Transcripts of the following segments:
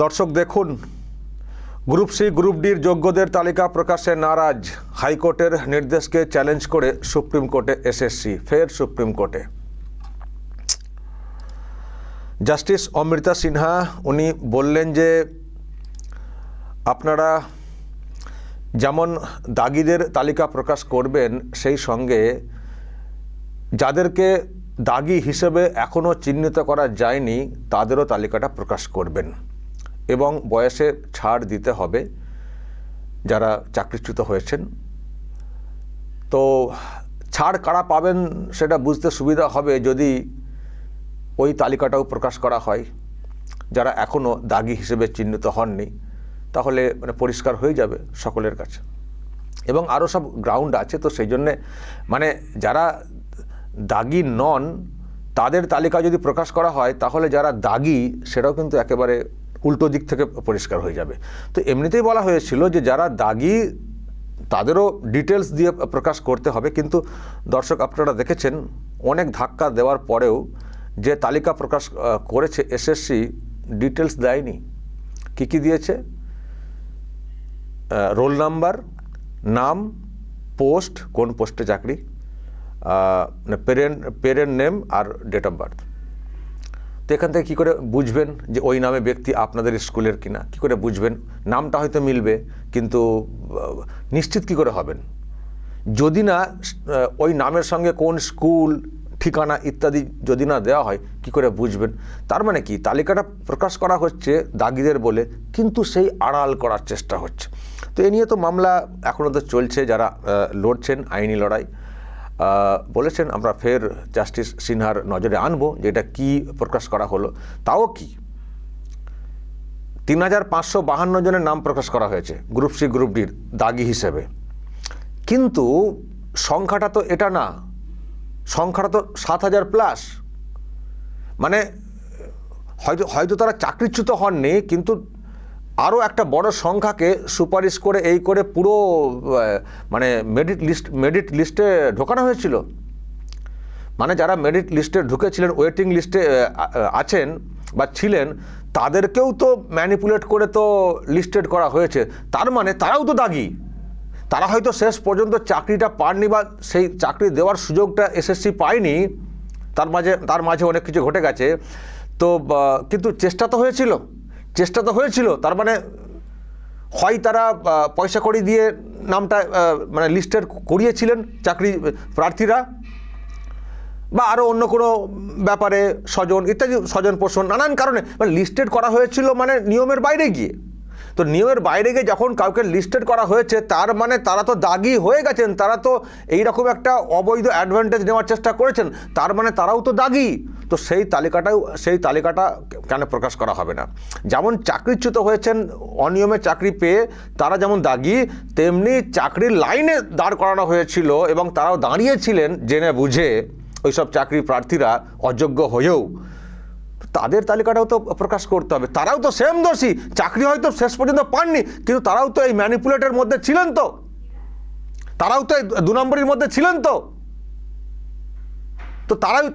দর্শক দেখুন, group C, group ডির যোগ্যদের তালিকা প্রকাশে নারাজ। হাইকোর্টের নির্দেশকে চ্যালেঞ্জ করে সুপ্রিম কোর্টে এসএসসি, ফের সুপ্রিম কোর্টে। জাস্টিস অমৃতা সিনহা, উনি বললেন যে, আপনারা যেমন দাগিদের তালিকা প্রকাশ করবেন, সেই সঙ্গে যাদেরকে দাগি হিসেবে এখনও চিহ্নিত করা যায়নি, তাদেরও তালিকাটা প্রকাশ করবেন। এবং বয়সে ছাড় দিতে হবে যারা চাকরিচ্যুত হয়েছেন। তো ছাড় কারা পাবেন সেটা বুঝতে সুবিধা হবে যদি ওই তালিকাটাও প্রকাশ করা হয়। যারা এখনও দাগি হিসেবে চিহ্নিত হননি, তাহলে মানে পরিষ্কার হয়ে যাবে সকলের কাছে। এবং আরও সব গ্রাউন্ড আছে, তো সেই জন্যে মানে যারা দাগি নন, তাদের তালিকা যদি প্রকাশ করা হয়, তাহলে যারা দাগি, সেটাও কিন্তু একেবারে উল্টো দিক থেকে পরিষ্কার হয়ে যাবে। তো এমনিতেই বলা হয়েছিল যে যারা দাগি, তাদেরও ডিটেলস দিয়ে প্রকাশ করতে হবে। কিন্তু দর্শক, আপনারা দেখেছেন, অনেক ধাক্কা দেওয়ার পরেও যে তালিকা প্রকাশ করেছে এসএসসি ডিটেলস দেয়নি। কী কী দিয়েছে? রোল নাম্বার নাম পোস্ট কোন পোস্টে চাকরি পেরেন্ট পেরেন্ট নেম আর ডেট অফ বার্থ তো এখান থেকে কী করে বুঝবেন যে ওই নামে ব্যক্তি আপনাদের স্কুলের কিনা? কী করে বুঝবেন? নামটা হয়তো মিলবে, কিন্তু নিশ্চিত কী করে হবেন? যদি না ওই নামের সঙ্গে কোন স্কুল, ঠিকানা ইত্যাদি যদি না দেওয়া হয়, কি করে বুঝবেন? তার মানে কি, তালিকাটা প্রকাশ করা হচ্ছে দাগিদের বলে, কিন্তু সেই আড়াল করার চেষ্টা হচ্ছে। তো এ নিয়ে তো মামলা এখনও তো চলছে, যারা লড়ছেন, আইনি লড়াই। বলেছেন, আমরা ফের জাস্টিস সিনহার নজরে আনব যে এটা কী প্রকাশ করা হলো, তাও কি? তিন হাজার পাঁচশো বাহান্ন জনের নাম প্রকাশ করা হয়েছে, গ্রুপ সি, গ্রুপ ডির দাগি হিসেবে। কিন্তু সংখ্যাটা তো এটা না, সংখ্যাটা তো সাত হাজার প্লাস। মানে হয়তো হয়তো তারা চাকরিচ্যুত হননি, কিন্তু আরও একটা বড় সংখ্যাকে সুপারিশ করে, এই করে পুরো মানে মেডিট লিস্ট মেডিট লিস্টে ঢোকানো হয়েছিল। মানে যারা মেরিট লিস্টে ঢুকেছিলেন, ওয়েটিং লিস্টে আছেন বা ছিলেন, তাদেরকেও তো ম্যানিপুলেট করে তো লিস্টেড করা হয়েছে। তার মানে তারাও তো দাগি। তারা হয়তো শেষ পর্যন্ত চাকরিটা পাননি বা সেই চাকরি দেওয়ার সুযোগটা এসএসসি পায়নি। তার মাঝে তার মাঝে অনেক কিছু ঘটে গেছে। তো কিন্তু চেষ্টা তো হয়েছিল। চেষ্টা তো হয়েছিল, তার মানে হয় তারা পয়সা করি দিয়ে নামটা মানে লিস্টের করিয়েছিলেন চাকরি প্রার্থীরা, বা আরও অন্য কোনো ব্যাপারে স্বজন ইত্যাদি স্বজন পোষণ নানান কারণে মানে লিস্টেড করা হয়েছিল মানে নিয়মের বাইরে গিয়ে। তো নিয়মের বাইরে গিয়ে যখন কাউকে লিস্টেড করা হয়েছে, তার মানে তারা তো দাগি হয়ে গেছেন, তারা তো এইরকম একটা অবৈধ অ্যাডভান্টেজ নেওয়ার চেষ্টা করেছেন, তার মানে তারাও তো দাগি। তো সেই তালিকাটাও, সেই তালিকাটা কেন প্রকাশ করা হবে না? যেমন চাকরিচ্যুত হয়েছেন, অনিয়মে চাকরি পেয়ে তারা যেমন দাগি, তেমনি চাকরির লাইনে দাঁড় করানো হয়েছিল এবং তারাও দাঁড়িয়েছিলেন জেনে বুঝে ওইসব চাকরি প্রার্থীরা অযোগ্য হয়েও। তাদের তালিকাটাও তো প্রকাশ করতে হবে। তারাও তো সেম দোষী। চাকরি হয়তো শেষ পর্যন্ত পাননি, কিন্তু তারাও তো এই ম্যানিপুলেটের মধ্যে ছিলেন তো। তারাও তো এই দু নম্বরের মধ্যে ছিলেন তো। তো তারাই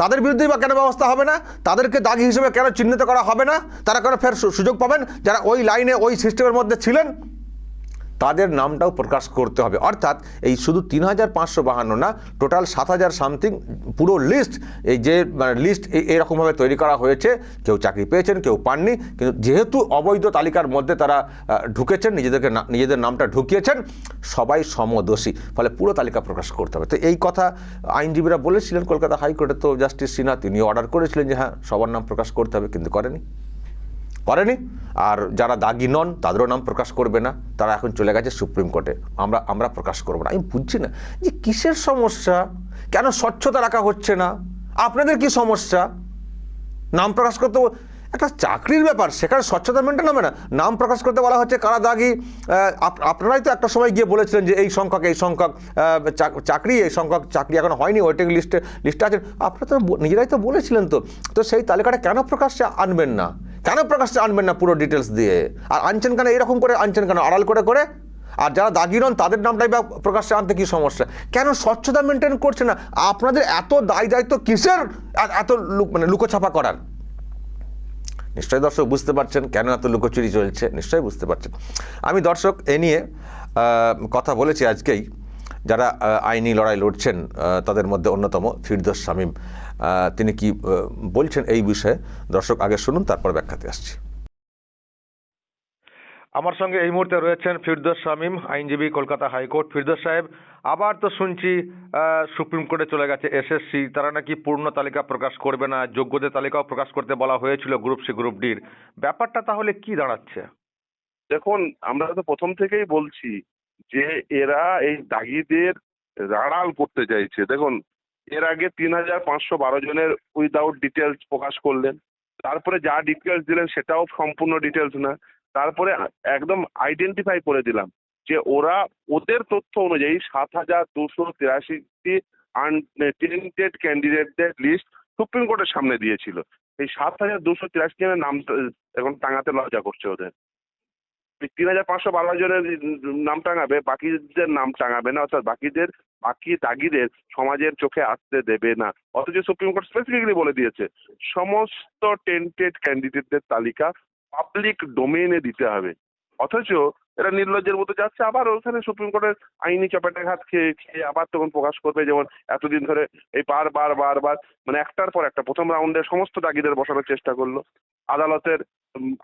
তাদের বিরুদ্ধেই বা কেন ব্যবস্থা হবে না? তাদেরকে দাগি হিসেবে কেন চিহ্নিত করা হবে না? তারা কেন ফের সুযোগ পাবেন? যারা ওই লাইনে ওই সিস্টেমের মধ্যে ছিলেন? তাদের নামটাও প্রকাশ করতে হবে। অর্থাৎ এই শুধু তিন হাজার পাঁচশো বাহান্ন না, টোটাল সাত হাজার সামথিং পুরো লিস্ট, এই যে মানে লিস্ট এরকমভাবে তৈরি করা হয়েছে। কেউ চাকরি পেয়েছেন, কেউ পাননি, কিন্তু যেহেতু অবৈধ তালিকার মধ্যে তারা ঢুকেছেন, নিজেদেরকে নিজেদের নামটা ঢুকিয়েছেন, সবাই সমদোষী, ফলে পুরো তালিকা প্রকাশ করতে হবে। তো এই কথা আইনজীবীরা বলেছিলেন, কলকাতা হাইকোর্টে তো জাস্টিস সিনহা তিনি অর্ডার করেছিলেন যে হ্যাঁ সবার নাম প্রকাশ করতে হবে, কিন্তু করেনি। করেনি। আর যারা দাগি নন, তাদেরও নাম প্রকাশ করবে না। তারা এখন চলে গেছে সুপ্রিম কোর্টে। আমরা আমরা প্রকাশ করব না। আমি বুঝছি না যে কিসের সমস্যা? কেন স্বচ্ছতা রাখা হচ্ছে না? আপনাদের কি সমস্যা? নাম প্রকাশ করতে একটা চাকরির ব্যাপার, সেখানে স্বচ্ছতা মেনটেন হবে না। নাম প্রকাশ করতে বলা হচ্ছে কারা দাগি? আপ- আপনারাই তো একটা সময় গিয়ে বলেছিলেন যে এই সংখ্যক এই সংখ্যক চাকরি, এই সংখ্যক চাকরি এখন হয়নি, ওয়েটিং লিস্টে লিস্টে আছেন আপনারা তো নিজেরাই তো বলেছিলেন তো। তো সেই তালিকাটা কেন প্রকাশ্যে আনবেন না? কেন প্রকাশ্যে আনবেন না পুরো ডিটেলস দিয়ে? আর আনছেন কেন, এরকম করে আনছেন কেন, আড়াল করে করে? আর যারা দাগি নন, তাদের নামটাই বা প্রকাশ্যে আনতে কী সমস্যা? কেন স্বচ্ছতা মেনটেন করছে না? আপনাদের এত দায় দায়িত্ব কিসের? এত লুক- মানে লুকোছাপা করার? নিশ্চয়ই দর্শক বুঝতে পারছেন কেন এত লুকোচুরি চলছে। নিশ্চয়ই বুঝতে পারছেন। আমি দর্শক, এ নিয়ে কথা বলেছি আজকেই। যারা আইনি লড়াই লড়ছেন তাদের মধ্যে অন্যতম ফিরদোস শামীম। তিনি কি বলছেন এই বিষয়ে? দর্শক আগে শুনুন তারপর ব্যাখ্যাতে আসছি। আমার সঙ্গে এই মুহূর্তে রয়েছেন ফিরদোস শামীম আইনজীবী কলকাতা হাইকোর্ট। ফিরদোস সাহেব আবার তো শুনছি সুপ্রিম কোর্টে চলে গেছে এসএসসি। তারা নাকি পূর্ণ তালিকা প্রকাশ করবে না যোগ্যদের তালিকাও প্রকাশ করতে বলা হয়েছিল গ্রুপ সি গ্রুপ ডির। ব্যাপারটা তাহলে কি দাঁড়াচ্ছে? দেখুন আমরা তো প্রথম থেকেই বলছি যে এরা এই দাগিদের রাড়াল করতে চাইছে। দেখুন, এর আগে তিন হাজার পাঁচশো বারো জনের উইদাউট ডিটেলস প্রকাশ করলেন। তারপরে যা ডিটেলস দিলেন সেটাও সম্পূর্ণ ডিটেলস না। তারপরে একদম আইডেন্টিফাই করে দিলাম যে ওরা ওদের তথ্য অনুযায়ী সাত হাজার দুশো তিরাশিটি আনটেন্টেড ক্যান্ডিডেটদের লিস্ট সুপ্রিম কোর্টের সামনে দিয়েছিল। এই সাত হাজার দুশো তিরাশি জনের নাম এখন টাঙাতে লজ্জা করছে ওদের। তিন হাজার পাঁচশো বারো জনের নাম টাঙাবে, বাকিদের নাম টাঙাবে না, অর্থাৎ বাকিদের, বাকি দাগিদের সমাজের চোখে আসতে দেবে না। অথচ সুপ্রিম কোর্ট স্পেসিফিকলি বলে দিয়েছে, সমস্ত টেন্টেড ক্যান্ডিডেটদের তালিকা পাবলিক ডোমেইনে দিতে হবে। অথচ এরা নির্লজ্জের মতো যাচ্ছে, আবার ওখানে সুপ্রিম কোর্টের আইনি চপেটাঘাত খেয়ে খেয়ে আবার তখন প্রকাশ করবে, যেমন এতদিন ধরে এই বার বার বার বার মানে একটার পর একটা, প্রথম রাউন্ডে সমস্ত দাগিদের বসানোর চেষ্টা করল, আদালতের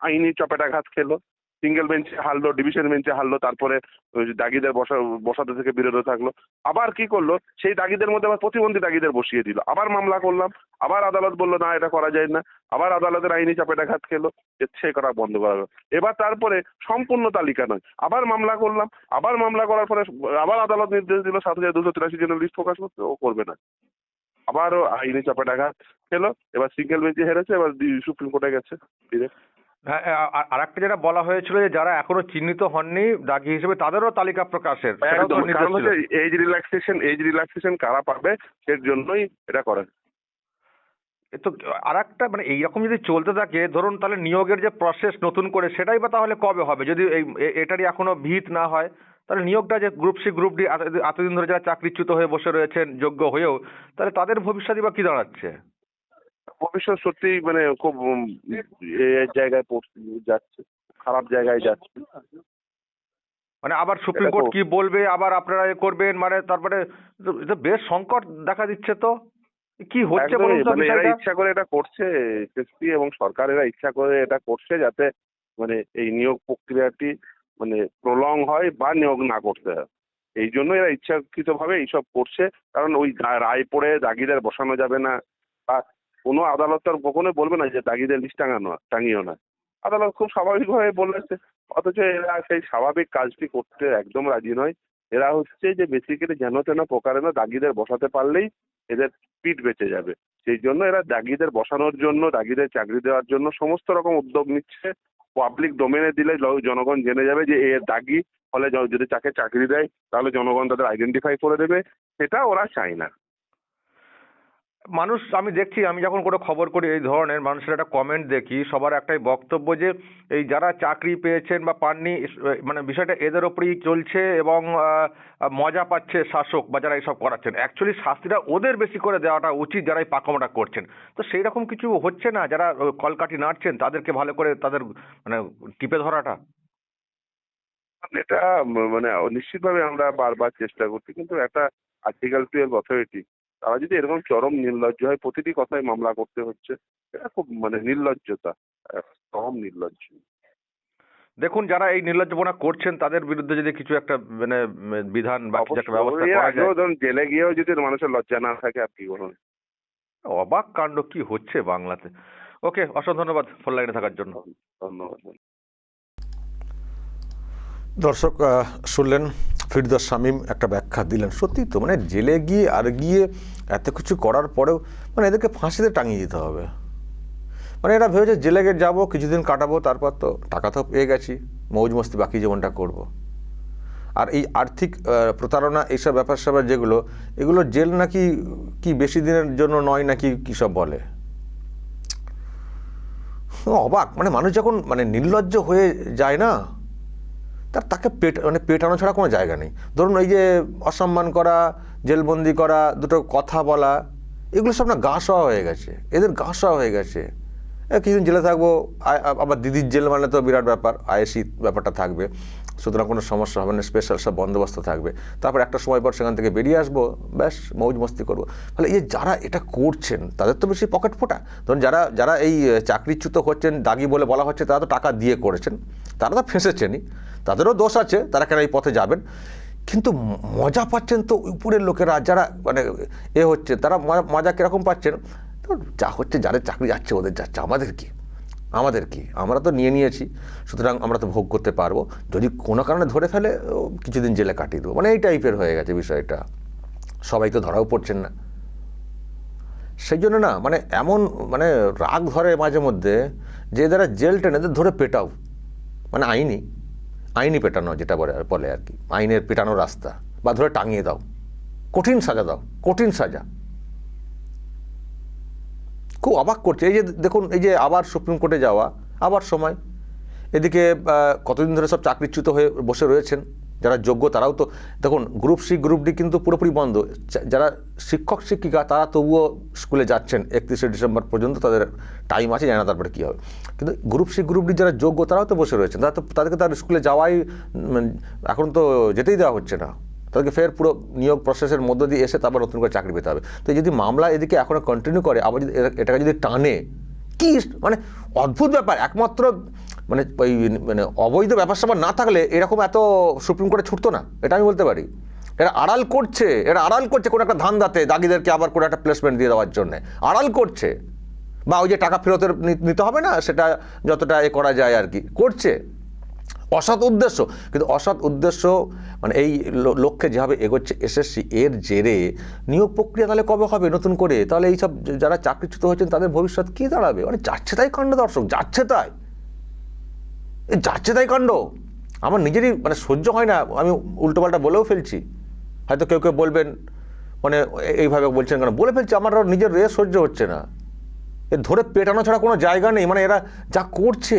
আইনি চপেটাঘাত খেলো। সিঙ্গেল বেঞ্চে হারলো, ডিভিশন বেঞ্চে হারলো, তারপরে দাগিদের বসা, বসাতে থেকে বিরত থাকল। আবার কি করল? সেই দাগিদের মধ্যে আবার প্রতিবন্ধী দাগিদের বসিয়ে দিল। আবার মামলা করলাম, আবার আদালত বলল, না, এটা করা যায় না। আবার আদালতের আইনি চাপেটাঘাত খেলো সে করা বন্ধ করা এবার তারপরে সম্পূর্ণ তালিকা নয়। আবার মামলা করলাম, আবার মামলা করার পরে আবার আদালত নির্দেশ দিল, সাত হাজার দুশো তিরাশি জনের লিস্ট প্রকাশ করতে, ও করবে না। আবারও আইনি চাপেটাঘাত খেলো, এবার সিঙ্গেল বেঞ্চে হেরেছে, এবার সুপ্রিম কোর্টে গেছে। ডিরেক্ট হ্যাঁ আর একটা যেটা বলা হয়েছিল যে যারা এখনও চিহ্নিত হননি দাগি হিসেবে তাদেরও তালিকা প্রকাশের এজ রিল্যাক্সেশন এজ রিল্যাক্সেশন কারা পাবে সের জন্যই এটা করা। তো আর একটা মানে এইরকম যদি চলতে থাকে ধরুন তাহলে নিয়োগের যে প্রসেস নতুন করে সেটাই বা তাহলে কবে হবে? যদি এই এটারই এখনও ভিত না হয় তাহলে নিয়োগটা যে গ্রুপ সি গ্রুপ ডি এতদিন ধরে যারা চাকরিচ্যুত হয়ে বসে রয়েছেন যোগ্য হয়েও তাহলে তাদের ভবিষ্যৎই বা কি দাঁড়াচ্ছে? ভবিষ্যৎ সত্যিই মানে খুব জায়গায় পৌঁছ- যাচ্ছে খারাপ জায়গায় যাচ্ছে। মানে আবার সুপ্রিম কোর্ট কি বলবে আবার আপনারা এ করবেন মানে তারপরে বেশ সংকট দেখা দিচ্ছে তো। কি হচ্ছে বলুন মানে এরা ইচ্ছা করে এটা করছে এসএসপি এবং সরকার এরা ইচ্ছা করে এটা করছে যাতে মানে এই নিয়োগ প্রক্রিয়াটি মানে প্রলং হয় বা নিয়োগ না করতে হয়। এই জন্য এরা ইচ্ছাকৃতভাবে এইসব করছে কারণ ওই রায় পড়ে দাগিদের বসানো যাবে না বা কোনো আদালত তো আর কখনোই বলবে না যে দাগিদের লিস্ট টাঙানো, টাঙিও না। আদালত খুব স্বাভাবিকভাবে বলেছে, অথচ এরা সেই স্বাভাবিক কাজটি করতে একদম রাজি নয়। এরা হচ্ছে যে বেসিক্যালি যেন তেন প্রকারে না দাগিদের বসাতে পারলেই এদের পিঠ বেঁচে যাবে। সেই জন্য এরা দাগিদের বসানোর জন্য, দাগিদের চাকরি দেওয়ার জন্য সমস্ত রকম উদ্যোগ নিচ্ছে। পাবলিক ডোমেনে দিলে জনগণ জেনে যাবে যে এ দাগি, ফলে যদি তাকে চাকরি দেয়, তাহলে জনগণ তাদের আইডেন্টিফাই করে দেবে। সেটা ওরা চায় না। মানুষ আমি দেখছি আমি যখন কোনো খবর করি এই ধরনের মানুষের একটা কমেন্ট দেখি সবার একটাই বক্তব্য যে এই যারা চাকরি পেয়েছেন বা পাননি মানে বিষয়টা এদের ওপরেই চলছে এবং মজা পাচ্ছে শাসক বা যারা এইসব করাচ্ছেন। অ্যাকচুয়ালি শাস্তিটা ওদের বেশি করে দেওয়াটা উচিত যারা এই পাকামোটা করছেন। তো সেই রকম কিছু হচ্ছে না যারা আহ, কলকাঠি নাড়ছেন তাদেরকে ভালো করে তাদের মানে টিপে ধরাটা। এটা মানে নিশ্চিতভাবে আমরা বারবার চেষ্টা করছি কিন্তু একটা আর্টিকেল টুয়েলভ অথরিটি তারা যদি এরকম চরম নির্লজ্জ হয় প্রতিটি কথায় মামলা করতে হচ্ছে। এটা খুব মানে নির্লজ্জতা চরম নির্লজ্জ। দেখুন যারা এই নির্লজ্জপনা করছেন তাদের বিরুদ্ধে যদি কিছু একটা মানে বিধান বা কিছু একটা ব্যবস্থা করা যায়। ধরুন জেলে গিয়েও যদি মানুষের লজ্জা না থাকে আর কি বলুন? অবাক কাণ্ড কি হচ্ছে বাংলাতে। ওকে অসংখ্য ধন্যবাদ ফোন লাইনে থাকার জন্য। ধন্যবাদ। দর্শক আহ, শুনলেন ফিরদোস শামীম একটা ব্যাখ্যা দিলেন। সত্যি তো মানে জেলে গিয়ে আর গিয়ে এত কিছু করার পরেও মানে এদেরকে ফাঁসিতে টাঙিয়ে দিতে হবে। মানে এরা ভেবেছে জেলে গিয়ে যাব, কিছুদিন কাটাবো, তারপর তো টাকা তো পেয়ে গেছি, মৌজ মস্তি বাকি জীবনটা করব। আর এই আর্থিক প্রতারণা, এইসব ব্যাপার স্যাপার যেগুলো, এগুলো জেল নাকি কি বেশি দিনের জন্য নয় নাকি কী সব বলে? অবাক মানে মানুষ যখন মানে নির্লজ্জ হয়ে যায় না তার তাকে পেট মানে পেটানো ছাড়া কোনো জায়গা নেই। ধরুন ওই যে অসম্মান করা, জেলবন্দি করা, দুটো কথা বলা, এগুলো সব না গা শোয়া হয়ে গেছে। এদের গা শোয়া হয়ে গেছে। কিছুদিন জেলে থাকব আবার দিদির জেল মানে তো বিরাট ব্যাপার, আয়েসি ব্যাপারটা থাকবে। সুতরাং কোনো সমস্যা হবে না স্পেশাল সব বন্দোবস্ত থাকবে। তারপর একটা সময় পর সেখান থেকে বেরিয়ে আসব, ব্যাস, মৌজ মস্তি করব। ফলে এই যারা এটা করছেন, তাদের তো বেশি পকেট ফোটা। ধরুন যারা যারা এই চাকরিচ্যুত হচ্ছেন, দাগি বলে বলা হচ্ছে, তারা তো টাকা দিয়ে করেছেন। তারা তো ফেঁসেছেনই। তাদেরও দোষ আছে, তারা কেন এই পথে যাবেন? কিন্তু মজা পাচ্ছেন তো উপরের লোকেরা, যারা মানে এ হচ্ছে, তারা মজা- কীরকম পাচ্ছেন? তো যা হচ্ছে, যাদের চাকরি যাচ্ছে ওদের যাচ্ছে। আমাদের কি? আমাদের কি? আমরা তো নিয়ে নিয়েছি, সুতরাং আমরা তো ভোগ করতে পারব। যদি কোনো কারণে ধরে ফেলে কিছুদিন জেলে কাটিয়ে দেবো। মানে এই টাইপের হয়ে গেছে বিষয়টা। সবাই তো ধরাও পড়ছেন না। সেই জন্য না মানে এমন মানে রাগ ধরে মাঝে মধ্যে যে যারা জেল টেনে ধরে পেটাও। মানে আইনি আইনি পেটানো যেটা বলে বলে আর কি। আইনের পেটানো রাস্তা। বা ধরে টাঙিয়ে দাও। কঠিন সাজা দাও। কঠিন সাজা। খুব অবাক করছে। এই যে দেখুন, এই যে আবার সুপ্রিম কোর্টে যাওয়া, আবার সময়। এদিকে কতদিন ধরে সব চাকরিচ্যুত হয়ে বসে রয়েছেন, যারা যোগ্য তারাও তো, দেখুন গ্রুপ সি গ্রুপ ডি কিন্তু পুরোপুরি বন্ধ। যারা শিক্ষক, শিক্ষিকা, তারা তবুও স্কুলে যাচ্ছেন, একত্রিশে ডিসেম্বর পর্যন্ত, তাদের টাইম আছে, জানা তারপরে কী হবে। কিন্তু গ্রুপ সি গ্রুপ ডি যারা যোগ্য, তারাও তো বসে রয়েছেন, তারা তো, তাদেরকে তার স্কুলে যাওয়াই এখন তো যেতেই দেওয়া হচ্ছে না। তাদেরকে ফের পুরো নিয়োগ প্রসেসের মধ্য দিয়ে এসে তারপর নতুন করে চাকরি পেতে হবে। তো যদি মামলা এদিকে এখনও কন্টিনিউ করে, আবার যদি এটাকে যদি টানে, কি মানে অদ্ভুত ব্যাপার। একমাত্র মানে ওই মানে অবৈধ ব্যাপার স্যাপার না থাকলে এরকম এত সুপ্রিম কোর্টে ছুটতো না। এটা আমি বলতে পারি। এরা আড়াল করছে। এরা আড়াল করছে কোনো একটা ধান্দাতে দাগিদেরকে আবার কোনো একটা প্লেসমেন্ট দিয়ে দেওয়ার জন্য। আড়াল করছে। বা ওই যে টাকা ফেরতের নিতে হবে না, সেটা যতটা এ করা যায় আর কি। করছে। অসৎ উদ্দেশ্য। কিন্তু অসৎ উদ্দেশ্য মানে এই লক্ষ্যে যেভাবে এগোচ্ছে এসএসসি এর জেরে, নিয়োগ প্রক্রিয়া তাহলে কবে হবে নতুন করে? তাহলে এইসব যারা চাকরিচ্যুত হয়েছেন তাদের ভবিষ্যৎ কী দাঁড়াবে? মানে যাচ্ছে তাই কাণ্ড দর্শক, যাচ্ছে তাই। যাচ্ছে তাই কাণ্ড। আমার নিজেরই মানে সহ্য হয় না, আমি উল্টোপাল্টা বলেও ফেলছি। হয়তো কেউ কেউ বলবেন মানে এইভাবে বলছেন কেন? বলে ফেলছি, আমার নিজের রে সহ্য হচ্ছে না। এ ধরে পেটানো ছাড়া কোনো জায়গা নেই মানে এরা যা করছে